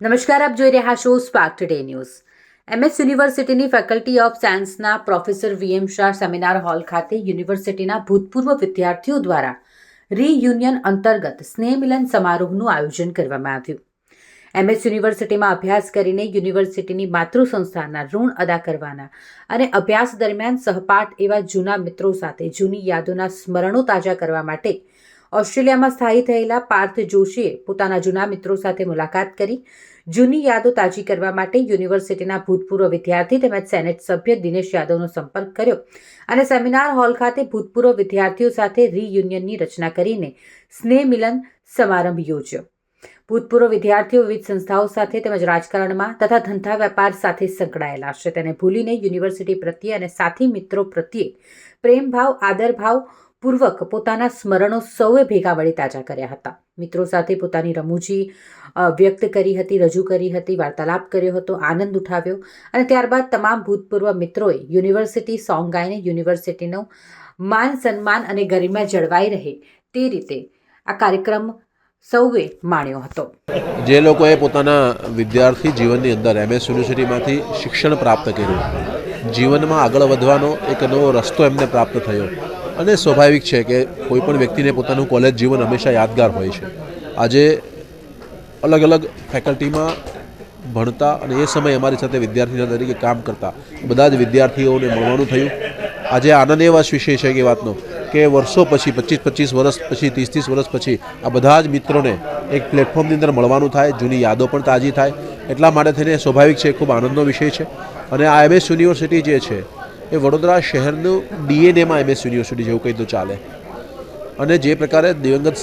નમસ્કાર, આપ જોઈ રહ્યા છો સ્પાર્ક ટુડે ન્યૂઝ એમએસ યુનિવર્સિટીની ફેકલ્ટી ઓફ સાયન્સના professor VM Shah seminar hall ખાતે યુનિવર્સિટીના ભૂતપૂર્વ વિદ્યાર્થીઓ દ્વારા રીયુનિયન અંતર્ગત સ્નેહ મિલન સમારોહનું આયોજન કરવામાં આવ્યું. એમએસ યુનિવર્સિટીમાં અભ્યાસ કરીને યુનિવર્સિટીની માતૃ સંસ્થાના ઋણ અદા કરવાના અને અભ્યાસ દરમિયાન સહપાઠ એવા જૂના મિત્રો સાથે જૂની યાદોના સ્મરણો તાજા કરવા માટે ઓસ્ટ્રેલિયામાં સ્થાયી થયેલા પાર્થ જોશીએ પોતાના જૂના મિત્રો સાથે મુલાકાત કરી. જૂની યાદો તાજી કરવા માટે યુનિવર્સિટીના ભૂતપૂર્વ વિદ્યાર્થી તેમજ સેનેટ સભ્ય દિનેશ યાદવનો સંપર્ક કર્યો અને સેમિનાર હોલ ખાતે ભૂતપૂર્વ વિદ્યાર્થીઓ સાથે રીયુનિયનની રચના કરીને સ્નેહ મિલન સમારંભ યોજ્યો. ભૂતપૂર્વ વિદ્યાર્થીઓ વિવિધ સંસ્થાઓ સાથે તેમજ રાજકારણમાં તથા ધંધા વેપાર સાથે સંકળાયેલા છે તેને ભૂલીને યુનિવર્સિટી પ્રત્યે અને સાથી મિત્રો પ્રત્યે પ્રેમભાવ, આદરભાવ પૂર્વક પોતાના સ્મરણો સૌએ ભેગા વળી તાજા કર્યા હતા. મિત્રો સાથે પોતાની રમૂજી વ્યક્ત કરી હતી, રજૂ કરી હતી, વાર્તાલાપ કર્યો હતો, આનંદ ઉઠાવ્યો અને ત્યારબાદ તમામ ભૂતપૂર્વ મિત્રોએ યુનિવર્સિટી સોંગ ગાઈને યુનિવર્સિટીનું માન, સન્માન અને ગરિમા જળવાઈ રહે તે રીતે આ કાર્યક્રમ સૌએ માણ્યો હતો. જે લોકોએ પોતાના વિદ્યાર્થી જીવનની અંદર એમએસ યુનિવર્સિટીમાંથી શિક્ષણ પ્રાપ્ત કર્યું, જીવનમાં આગળ વધવાનો એક નવો રસ્તો એમને પ્રાપ્ત થયો. અને સ્વાભાવિક છે કે કોઈ પણ વ્યક્તિને પોતાનું કોલેજ જીવન હંમેશા યાદગાર હોય છે. આજે અલગ અલગ ફેકલ્ટીમાં ભણતા અને એ સમયે અમારી સાથે વિદ્યાર્થીના તરીકે કામ કરતા બધા જ વિદ્યાર્થીઓને મળવાનું થયું. આજે આનંદ એવા વિષય છે કે વાતનો કે વર્ષો પછી, પચીસ પચીસ વર્ષ પછી, ત્રીસ ત્રીસ વર્ષ પછી આ બધા જ મિત્રોને એક પ્લેટફોર્મની અંદર મળવાનું થાય, જૂની યાદો પણ તાજી થાય. એટલા માટે થઈને સ્વાભાવિક છે, ખૂબ આનંદનો વિષય છે. અને આ એમએસ યુનિવર્સિટી જે છે એ વડોદરા શહેરનું ડીએનએમાં એમએસ યુનિવર્સિટી જેવું કહી તો ચાલે. અને જે પ્રકારે દિવંગત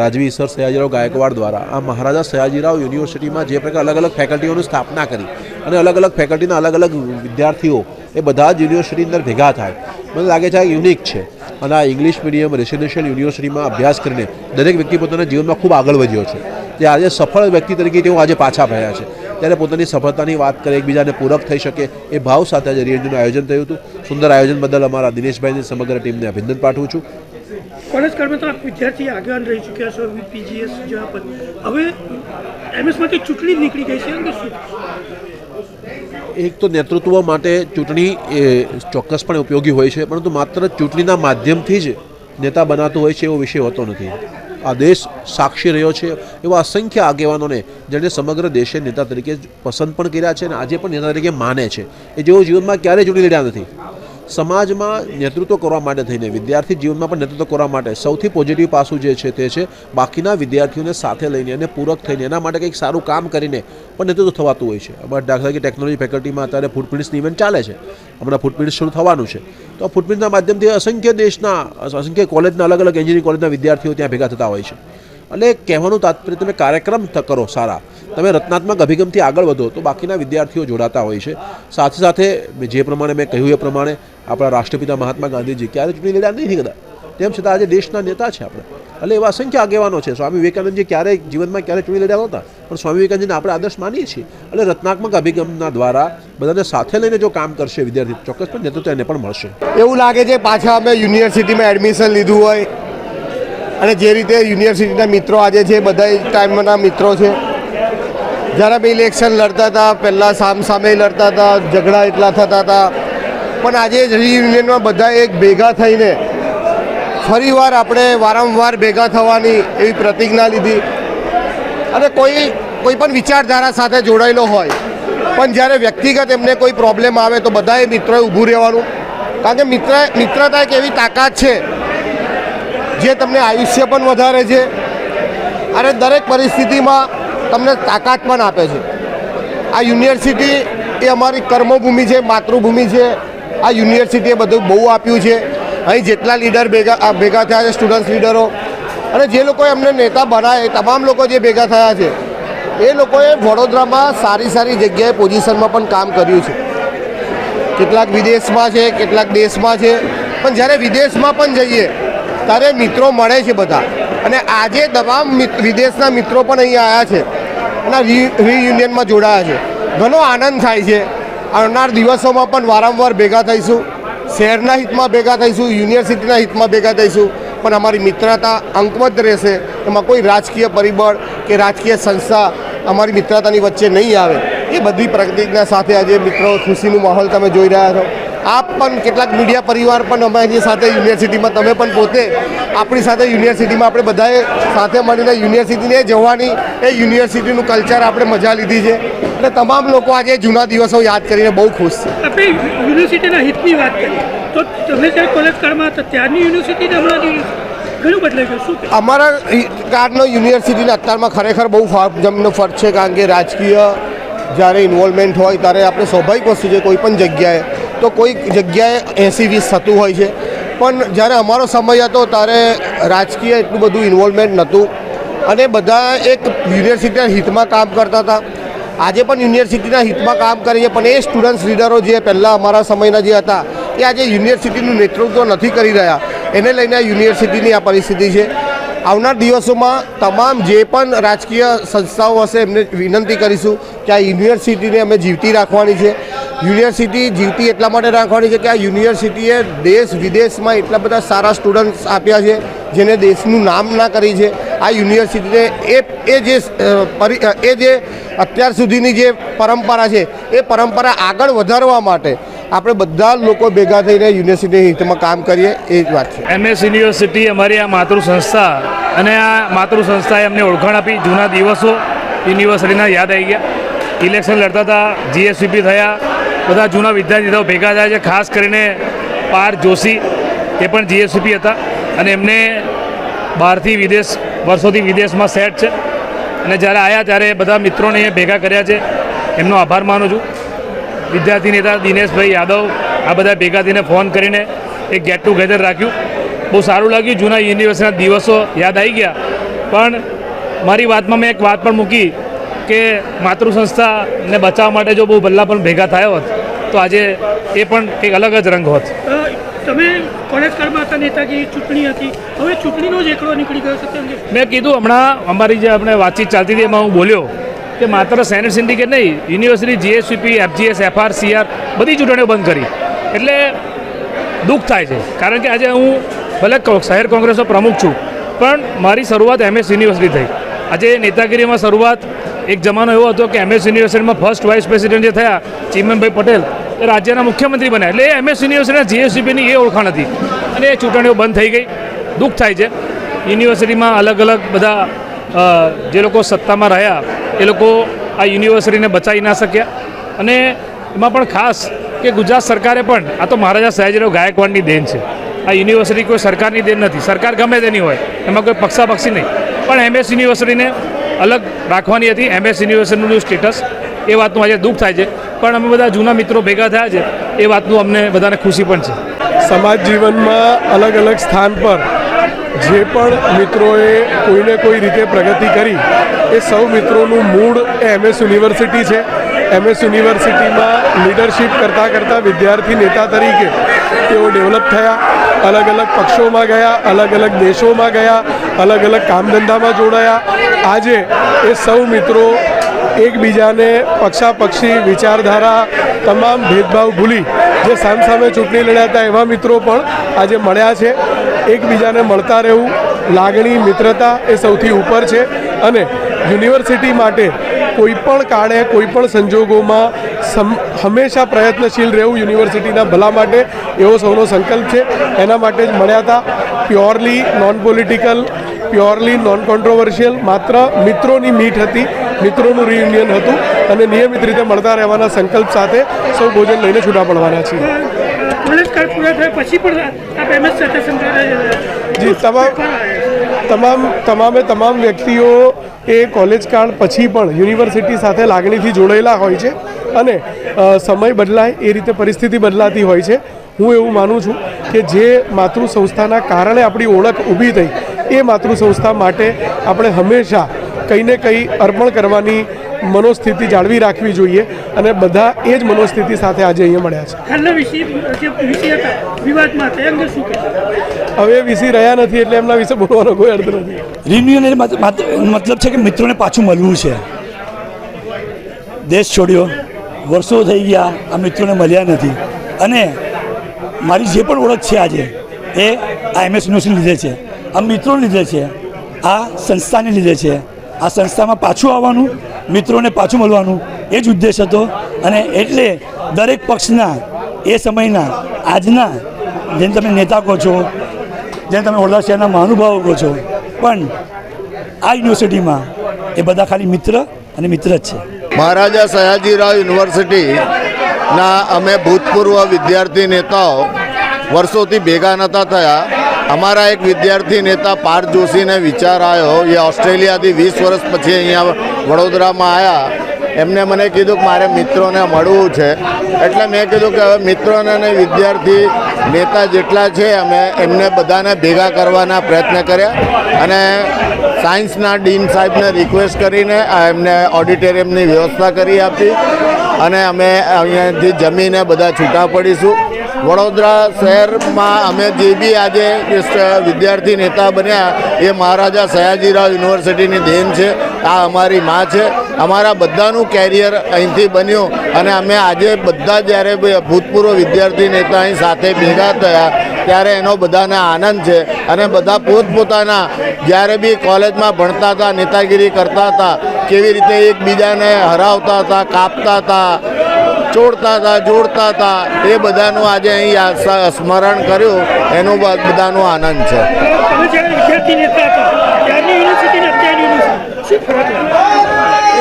રાજવી સર સયાજીરાવ ગાયકવાડ દ્વારા આ મહારાજા સયાજીરાવ યુનિવર્સિટીમાં જે પ્રકારે અલગ અલગ ફેકલ્ટીઓની સ્થાપના કરી અને અલગ અલગ ફેકલ્ટીના અલગ અલગ વિદ્યાર્થીઓ એ બધા જ યુનિવર્સિટી અંદર ભેગા થાય. મને લાગે છે આ યુનિક છે. અને આ ઇંગ્લિશ મીડિયમ રેસિડેન્શિયલ યુનિવર્સિટીમાં અભ્યાસ કરીને દરેક વ્યક્તિ પોતાના જીવનમાં ખૂબ આગળ વધ્યો છે. જે આજે સફળ વ્યક્તિ તરીકે તેઓ આજે પાછા ભર્યા છે. ત્યારે પોતાની સફળતાની વાત કરે એકબીજાને પૂરક થઈ શકે એ ભાવ સાથે આજે રિયુનિયનનું આયોજન થયું હતું. સુંદર આયોજન બદલ અમારા દિનેશભાઈની સમગ્ર ટીમને અભિનંદન પાઠવું છું. કોલેજ કાળમાં તો આપ વિદ્યાર્થી આગળ રહી ચૂક્યા છો પીજીએસ જેવા હવે એમએસમાંથી ચૂંટણી નીકળી ગઈ છે એક તો નેતૃત્વ માટે ચૂંટણી એ ચોક્કસપણે ઉપયોગી હોય છે પરંતુ માત્ર ચૂંટણીના માધ્યમથી જ નેતા બનાતો હોય છે એવો વિષય હોતો નથી. આ દેશ સાક્ષી રહ્યો છે એવા અસંખ્ય આગેવાનોને જેણે સમગ્ર દેશે નેતા તરીકે પસંદ પણ કર્યા છે અને આજે પણ નેતા તરીકે માને છે. એ જેઓ જીવનમાં ક્યારેય ચૂંટી લડ્યા નથી. સમાજમાં નેતૃત્વ કરવા માટે થઈને, વિદ્યાર્થી જીવનમાં પણ નેતૃત્વ કરવા માટે સૌથી પોઝિટિવ પાસું જે છે તે છે, બાકીના વિદ્યાર્થીઓને સાથે લઈને અને પૂરક થઈને, એના માટે કંઈક સારું કામ કરીને પણ નેતૃત્વ થવાતું હોય છે. અમારા દાખલા કે ટેકનોલોજી ફેકલ્ટીમાં અત્યારે ફૂટપ્રિન્ટ્સની ઇવેન્ટ ચાલે છે. હમણાં ફૂટપ્રિન્ટ્સ શરૂ થવાનું છે. તો ફૂટપ્રિન્ટના માધ્યમથી અસંખ્ય દેશના, અસંખ્ય કોલેજના અલગ અલગ એન્જિનિયરિંગ કોલેજના વિદ્યાર્થીઓ ત્યાં ભેગા થતા હોય છે. એટલે કહેવાનું તાત્પર્ય, તમે કાર્યક્રમ કરો સારા. તમે રચનાત્મક અભિગમથી આગળ વધો તો બાકીના વિદ્યાર્થીઓ જોડાતા હોય છે. સાથે સાથે જે પ્રમાણે મેં કહ્યું એ પ્રમાણે આપણા રાષ્ટ્રપિતા મહાત્મા ગાંધીજી ક્યારે ચૂંટણી લડ્યા નથી કદાચ. તેમ છતાં આજે દેશના નેતા છે આપણે. એટલે એવા અસંખ્ય આગેવાનો છે. સ્વામી વિવેકાનંદજી ક્યારેય જીવનમાં ક્યારે ચૂંટણી લડ્યા નહોતા. પણ સ્વામી વિવેકાનંદજીને આપણે આદર્શ માનીએ છીએ. એટલે રચનાત્મક અભિગમના દ્વારા બધાને સાથે લઈને જો કામ કરશે વિદ્યાર્થી, ચોક્કસપણે નેતૃત્વ એને પણ મળશે. એવું લાગે છે પાછા અમે યુનિવર્સિટીમાં એડમિશન લીધું હોય. અને જે રીતે યુનિવર્સિટીના મિત્રો આજે છે બધા ટાઈમના મિત્રો છે. જ્યારે અમે ઇલેક્શન લડતા હતા, પહેલાં સામ સામે લડતા હતા, ઝઘડા એટલા થતા હતા. પણ આજે રિયુનિયનમાં બધા એક ભેગા થઈને ફરીવાર આપણે વારંવાર ભેગા થવાની એવી પ્રતિજ્ઞા લીધી. અને કોઈ કોઈ પણ વિચારધારા સાથે જોડાયેલો હોય, પણ જ્યારે વ્યક્તિગત એમને કોઈ પ્રોબ્લેમ આવે તો બધાએ મિત્રોએ ઊભું રહેવાનું. કારણ કે મિત્ર, મિત્રતા એક એવી તાકાત છે જે તમને આયુષ્ય પણ વધારે છે અને દરેક પરિસ્થિતિમાં તમને તાકાત પણ આપે છે. આ યુનિવર્સિટી એ અમારી કર્મભૂમિ છે, માતૃભૂમિ છે. આ યુનિવર્સિટીએ બધું બહુ આપ્યું છે. અહીં જેટલા લીડર ભેગા ભેગા થયા છે સ્ટુડન્ટ્સ લીડરો અને જે લોકોએ અમને નેતા બનાવે તમામ લોકો જે ભેગા થયા છે, એ લોકોએ વડોદરામાં સારી સારી જગ્યાએ પોઝિશનમાં પણ કામ કર્યું છે. કેટલાક વિદેશમાં છે, કેટલાક દેશમાં છે. પણ જ્યારે વિદેશમાં પણ જઈએ ત્યારે મિત્રો મળે છે બધા. અને આજે તમામ વિદેશના મિત્રો પણ અહીં આવ્યા છે. અને રિયુનિયનમાં જોડાયા છે. ઘણો આનંદ થાય છે. આવનાર દિવસોમાં પણ વારંવાર ભેગા થઈશું. શહેરના હિતમાં ભેગા થઈશું. યુનિવર્સિટીના હિતમાં ભેગા થઈશું. પણ અમારી મિત્રતા અંકમત રહેશે. એમાં કોઈ રાજકીય પરિબળ કે રાજકીય સંસ્થા અમારી મિત્રતાની વચ્ચે નહીં આવે. એ બધી પ્રતિજ્ઞા સાથે આજે મિત્રો ખુશીનું માહોલ તમે જોઈ રહ્યા છો. આપ પણ કેટલાક મીડિયા પરિવાર પણ અમારી સાથે યુનિવર્સિટીમાં તમે પણ પોતે આપણી સાથે યુનિવર્સિટીમાં આપણે બધાએ સાથે મળીને યુનિવર્સિટીને જવાની એ યુનિવર્સિટીનું કલ્ચર આપણે મજા લીધી છે. એટલે તમામ લોકો આજે જૂના દિવસો યાદ કરીને બહુ ખુશ છે. આપણે યુનિવર્સિટીના હિતની વાત કરીએ તો તમે જ્યારે કોલેજ કાળમાં હતા ત્યારની યુનિવર્સિટી ને હમણાંની યુનિવર્સિટી ઘણું બદલાઈ ગયું શું કે અમારા કાર્ડનો યુનિવર્સિટીના અત્યારમાં ખરેખર બહુ ફા- જમનો ફરક છે કારણ કે રાજકીય જ્યારે ઇન્વોલ્વમેન્ટ હોય ત્યારે આપણે સ્વાભાવિક વસ્તુ છે કોઈ પણ જગ્યાએ તો કોઈ જગ્યાએ એંસી વીસ થતું હોય છે. પણ જ્યારે અમારો સમય હતો ત્યારે રાજકીય એટલું બધું ઇન્વોલ્વમેન્ટ નહોતું. અને બધા એક યુનિવર્સિટીના હિતમાં કામ કરતા હતા. આજે પણ યુનિવર્સિટીના હિતમાં કામ કરીએ પણ એ સ્ટુડન્ટ્સ લીડરો જે પહેલાં અમારા સમયના જે હતા, એ આજે યુનિવર્સિટીનું નેતૃત્વ નથી કરી રહ્યા. એને લઈને યુનિવર્સિટીની આ પરિસ્થિતિ છે. આવનાર દિવસોમાં તમામ જે પણ રાજકીય સંસ્થાઓ હશે, એમને વિનંતી કરીશું કે આ યુનિવર્સિટીને અમે જીવતી રાખવાની છે. યુનિવર્સિટી જીવતી એટલા માટે રાખવાની છે કે આ યુનિવર્સિટીએ દેશ વિદેશમાં એટલા બધા સારા સ્ટુડન્ટ્સ આપ્યા છે, જેને દેશનું નામ ના કરી છે. આ યુનિવર્સિટીને એ એ જે એ જે અત્યાર સુધીની જે પરંપરા છે, એ પરંપરા આગળ વધારવા માટે આપણે બધા લોકો ભેગા થઈને યુનિવર્સિટી હિતમાં કામ કરીએ, એ જ વાત છે. એમએસ યુનિવર્સિટી અમારી આ માતૃ સંસ્થા અને આ માતૃ સંસ્થાએ અમને ઓળખાણ આપી. જૂના દિવસો યુનિવર્સિટીના યાદ આવી ગયા. ઇલેક્શન લડતા હતા જીએસસીપી થયા બધા જૂના વિદ્યાર્થીઓ ભેગા થયા છે, ખાસ કરીને પાર જોશી, એ પણ જીએસપી હતા. અને એમને બહારથી વિદેશ, વર્ષોથી વિદેશમાં સેટ છે. અને જ્યારે આવ્યા ત્યારે બધા મિત્રોને અહીંયા ભેગા કર્યા છે. એમનો આભાર માનું છું. વિદ્યાર્થી નેતા દિનેશભાઈ યાદવ આ બધા ભેગા થઈને ફોન કરીને એક ગેટ ટુગેધર રાખ્યું. બહુ સારું લાગ્યું. જૂના યુનિવર્સિટીના દિવસો યાદ આવી ગયા. પણ મારી વાતમાં મેં એક વાત પણ મૂકી. કે માતૃ સંસ્થાને બચાવવા માટે જો બહુ ભલ્લા પણ ભેગા થયા હોત તો આજે એ પણ એક અલગ જ રંગ હોત. તમે કોલેજ કાળમાં હતા નેતાજી ચૂંટણી હતી. હવે ચૂંટણીનો જ એકડો નીકળી ગયો છે મેં કીધું હમણાં અમારી જે આપણે વાતચીત ચાલતી હતી એમાં હું બોલ્યો કે માત્ર સેનેટ સિન્ડિકેટ નહીં university GSVP FGS FR CR બધી ચૂંટણીઓ બંધ કરી. એટલે દુઃખ થાય છે. કારણ કે આજે હું ભલે શહેર કોંગ્રેસનો પ્રમુખ છું પણ મારી શરૂઆત એમએસ યુનિવર્સિટી થઈ. આજે નેતાગીરીમાં શરૂઆત એક જમાનો એવો હતો કે એમએસ યુનિવર્સિટીમાં ફર્સ્ટ વાઇસ પ્રેસિડેન્ટ જે થયા, ચીમનભાઈ પટેલ, એ રાજ્યના મુખ્યમંત્રી બન્યા. એટલે એમએસ યુનિવર્સિટીના જીએસસીપીની એ ઓળખાણ હતી. અને એ ચૂંટણીઓ બંધ થઈ ગઈ. દુઃખ થાય છે. યુનિવર્સિટીમાં અલગ અલગ બધા જે લોકો સત્તામાં રહ્યા, એ લોકો આ યુનિવર્સિટીને બચાવી ના શક્યા. અને એમાં પણ ખાસ કે ગુજરાત સરકારે પણ, આ તો મહારાજા સયાજીરાવ ગાયકવાડની દેન છે. આ યુનિવર્સિટી કોઈ સરકારની દેન નથી. સરકાર ગમે તેની હોય, એમાં કોઈ પક્ષાપક્ષી નહીં. પણ એમએસ યુનિવર્સિટીને અલગ રાખવાની હતી. એમએસ યુનિવર્સિટીનું સ્ટેટસ એ વાતનું આજે દુઃખ થાય છે. પણ અમે બધા જૂના મિત્રો ભેગા થયા છે. એ વાતનું અમને બધાને ખુશી પણ છે. સમાજ જીવનમાં અલગ અલગ સ્થાન પર જે પણ મિત્રોએ કોઈને કોઈ રીતે પ્રગતિ કરી, એ સૌ મિત્રોનું મૂળ એ એમએસ યુનિવર્સિટી છે. એમએસ યુનિવર્સિટીમાં લીડરશિપ કરતાં કરતાં વિદ્યાર્થી નેતા તરીકે તેઓ ડેવલપ થયા. અલગ અલગ પક્ષોમાં ગયા, અલગ અલગ દેશોમાં ગયા. અલગ અલગ કામધંધામાં જોડાયા. આજે એ સૌ મિત્રો એકબીજાને પક્ષાપક્ષી વિચારધારા, તમામ ભેદભાવ ભૂલી જે સામસામે ચૂંટણી લડ્યા હતા એવા મિત્રો પણ આજે મળ્યા છે. એકબીજાને મળતા રહેવું, લાગણી, મિત્રતા એ સૌથી ઉપર છે. અને યુનિવર્સિટી માટે કોઈ પણ કાળે કોઈપણ સંજોગોમાં હંમેશા પ્રયત્નશીલ રહેવું યુનિવર્સિટીના ભલા માટે એવો સૌનો સંકલ્પ છે. એના માટે જ મળ્યા હતા. Purely non political purely non controversial માત્ર મિત્રોની મીટ હતી મિત્રોનું રિયુનિયન હતું અને નિયમિત રીતે મળતા રહેવાના સંકલ્પ સાથે સૌ ભોજન લઈને છૂટા પડવાના છીએ. પૂરા થયા પછી પણ જી તમામ તમામ તમામે તમામ વ્યક્તિઓ એ કોલેજ કાળ પછી પણ યુનિવર્સિટી સાથે લાગણીથી જોડાયેલા હોય છે અને સમય બદલાય, એ રીતે પરિસ્થિતિ બદલાતી હોય છે. હું એવું માનું છું કે જે માતૃ સંસ્થાના કારણે આપણી ઓળખ ઊભી થઈ, એ માતૃ સંસ્થા માટે આપણે હંમેશા કંઈ ને કંઈ અર્પણ કરવાની મનોસ્થિતિ જાળવી રાખવી જોઈએ અને બધા એ જ મનોસ્થિતિ સાથે આજે અહીંયા મળ્યા છે. હાલના વિષય જે વિષય હતા વિવાદમાં હતા એ અંગે શું કહેશો? હવે વિસી રહ્યા નથી એટલે એમના વિશે બોલવાનો કોઈ અર્થ નથી. રિન્યુઅલ મતલબ છે કે મિત્રોને પાછું મળવું છે. દેશ છોડ્યો વર્ષો થઈ ગયા આ મિત્રોને મળ્યા નથી. અને મારી જે પણ ઓળખ છે આજે એ આ એમએસ યુનિવર્સિટી લીધે છે. આ મિત્રોને લીધે છે આ સંસ્થાને લીધે છે. આ સંસ્થામાં પાછું આવવાનું મિત્રોને પાછું મળવાનું એ જ ઉદ્દેશ હતો. અને એટલે દરેક પક્ષના એ સમયના આજના જેને તમે નેતા કહો છો, જેને તમે વડોદરા શહેરના મહાનુભાવો કહો છો, પણ આ યુનિવર્સિટીમાં એ બધા ખાલી મિત્ર અને મિત્ર જ છે. મહારાજા સયાજીરાવ યુનિવર્સિટીના અમે ભૂતપૂર્વ વિદ્યાર્થી નેતાઓ વર્ષોથી ભેગા નહોતા થયા. અમારા એક વિદ્યાર્થી નેતા પાર્થ જોશીને વિચાર આવ્યો એ ઓસ્ટ્રેલિયાથી વીસ વર્ષ પછી અહીંયા વડોદરામાં આવ્યા એમને મને કીધું કે મારે મિત્રોને મળવું છે. એટલે મેં કીધું કે હવે મિત્રોને અને વિદ્યાર્થી નેતા જેટલા છે, અમે એમને બધાને ભેગા કરવાના પ્રયત્ન કર્યા અને સાયન્સના ડીન સાહેબને રિક્વેસ્ટ કરીને એમને ઓડિટોરિયમની વ્યવસ્થા કરી આપી અને અમે અહીંયાથી જમીને બધા છૂટા પડીશું. વડોદરા શહેરમાં અમે જે બી આજે વિદ્યાર્થી નેતા બન્યા, એ મહારાજા સયાજીરાવ યુનિવર્સિટીની દેન છે, આ અમારી માં છે. અમારા બધાનું કેરિયર અહીંથી બન્યું અને અમે આજે બધા જ્યારે ભૂતપૂર્વ વિદ્યાર્થી નેતા અહીં સાથે ભેગા થયા, ત્યારે એનો બધાને આનંદ છે અને બધા પોતપોતાના જ્યારે બી કોલેજમાં ભણતા હતા, નેતાગીરી કરતા હતા, કેવી રીતે એકબીજાને હરાવતા હતા, કાપતા હતા ચોડતા હતા જોડતા હતા. એ બધાનું આજે અહીં સ્મરણ કર્યું. એનું બધાનો આનંદ છે.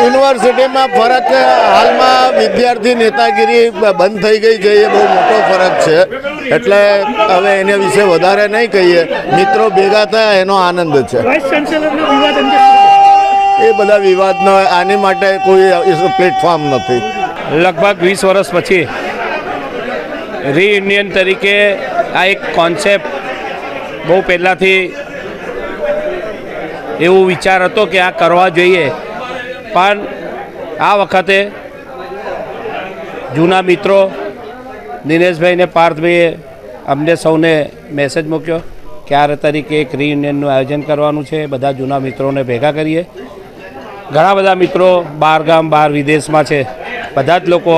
યુનિવર્સિટીમાં ફરક હાલમાં વિદ્યાર્થી નેતાગીરી બંધ થઈ ગઈ છે. એ બહુ મોટો ફરક છે. એટલે હવે એને વિશે વધારે નહીં કહીએ. મિત્રો ભેગા થયા એનો આનંદ છે? એ બધા વિવાદનો આની માટે કોઈ પ્લેટફોર્મ નથી. લગભગ વીસ વર્ષ પછી રીયુનિયન તરીકે આ એક કોન્સેપ્ટ બહુ પહેલાંથી એવો વિચાર હતો કે આ કરવા જોઈએ. પણ આ વખતે જૂના મિત્રો દિનેશભાઈને પાર્થભાઈએ અમને સૌને મેસેજ મૂક્યો કે આ તરીકે એક રિયુનિયનનું આયોજન કરવાનું છે. બધા જૂના મિત્રોને ભેગા કરીએ. ઘણા બધા મિત્રો બહાર ગામ, બહાર વિદેશમાં છે. બધા જ લોકો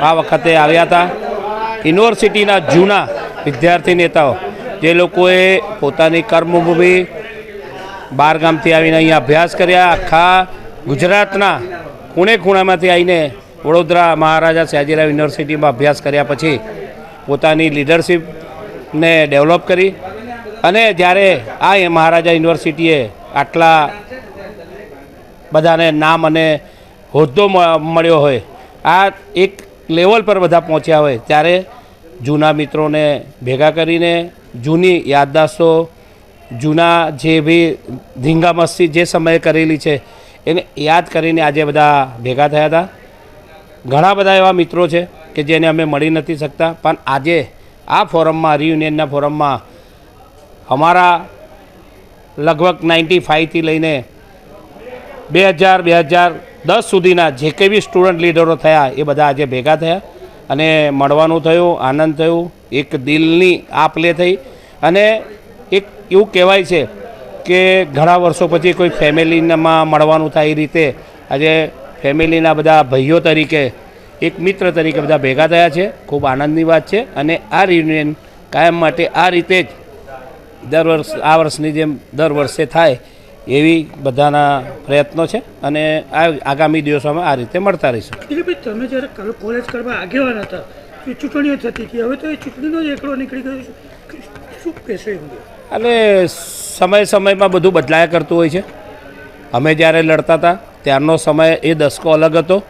આ વખતે આવ્યા હતા. યુનિવર્સિટીના જૂના વિદ્યાર્થી નેતાઓ, જે લોકોએ પોતાની કર્મભૂમિ બહાર ગામથી આવીને અહીંયા અભ્યાસ કર્યા. આખા ગુજરાતના ખૂણે ખૂણામાંથી આવીને વડોદરા મહારાજા સયાજીરાવ યુનિવર્સિટીમાં અભ્યાસ કર્યા પછી પોતાની લીડરશીપને ડેવલપ કરી અને જ્યારે આ મહારાજા યુનિવર્સિટીએ આટલા બધાને નામ અને હોદ્દો મળ્યો હોય આ એક લેવલ પર બધા પહોંચ્યા હોય ત્યારે જૂના મિત્રોને ભેગા કરીને જૂની યાદદાસ્તો જૂના જે બી ધીંગામસ્તી જે સમયે કરેલી છે, એને યાદ કરીને આજે બધા ભેગા થયા હતા. ઘણા બધા એવા મિત્રો છે કે જેને અમે મળી નથી શકતા, પણ આજે આ ફોરમમાં, રિયુનિયનના ફોરમમાં અમારા લગભગ નાઇન્ટી ફાઇવથી લઈને બે હજાર બે હજાર દસ સુધીના જે કંઈ બી સ્ટુડન્ટ લીડરો થયા, એ બધા આજે ભેગા થયા અને મળવાનું થયું, આનંદ થયું, એક દિલની આપ લે થઈ. અને એક એવું કહેવાય છે કે ઘણા વર્ષો પછી કોઈ ફેમિલીમાં મળવાનું થાય એ રીતે આજે ફેમિલીના બધા ભાઈઓ તરીકે, એક મિત્ર તરીકે બધા ભેગા થયા છે. ખૂબ આનંદની વાત છે અને આ રિયુનિયન કાયમ માટે આ રીતે જ દર વર્ષ, આ વર્ષની જેમ દર વર્ષે થાય એવી બધાના પ્રયત્નો છે અને આ આગામી દિવસોમાં આ રીતે મળતા રહીશું. દિલીપભાઈ તમે જ્યારે કોલેજ કરવા આગેવાન હતા ચૂંટણીઓ થતી હતી. હવે તો એ ચૂંટણીનો જ એકડો નીકળી ગયો છે. શું કહેશો એટલે સમય સમયમાં બધું બદલાયા કરતું હોય છે. અમે જ્યારે લડતા હતા ત્યારનો સમય એ દસકો અલગ હતો.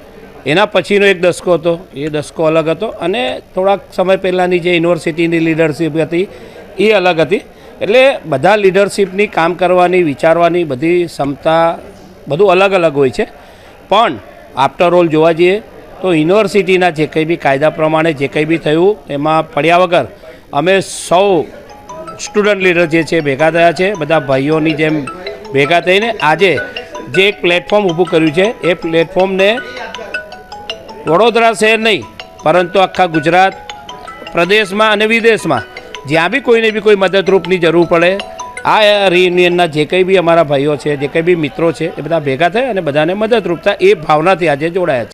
એના પછીનો એક દસકો હતો એ દસકો અલગ હતો. અને થોડાક સમય પહેલાંની જે યુનિવર્સિટીની લીડરશીપ હતી એ અલગ હતી. એટલે બધા લીડરશીપની કામ કરવાની, વિચારવાની બધી ક્ષમતા બધું અલગ અલગ હોય છે. પણ આફ્ટર ઓલ જોવા જઈએ તો યુનિવર્સિટીના જે કંઈ બી કાયદા પ્રમાણે જે કંઈ બી થયું, એમાં પડ્યા વગર અમે સૌ સ્ટુડન્ટ લીડર જે છે ભેગા થયા છે, બધા ભાઈઓની જેમ ભેગા થઈને આજે જે એક પ્લેટફોર્મ ઊભું કર્યું છે, એ પ્લેટફોર્મને વડોદરા શહેર નહીં, પરંતુ આખા ગુજરાત, પ્રદેશમાં અને વિદેશમાં જ્યાં બી કોઈને બી કોઈ મદદરૂપની જરૂર પડે, આ રિયુનિયનના જે કંઈ બી અમારા ભાઈઓ છે, જે કંઈ બી મિત્રો છે, એ બધા ભેગા થાય અને બધાને મદદરૂપ થાય. એ ભાવનાથી આજે જોડાયા છે.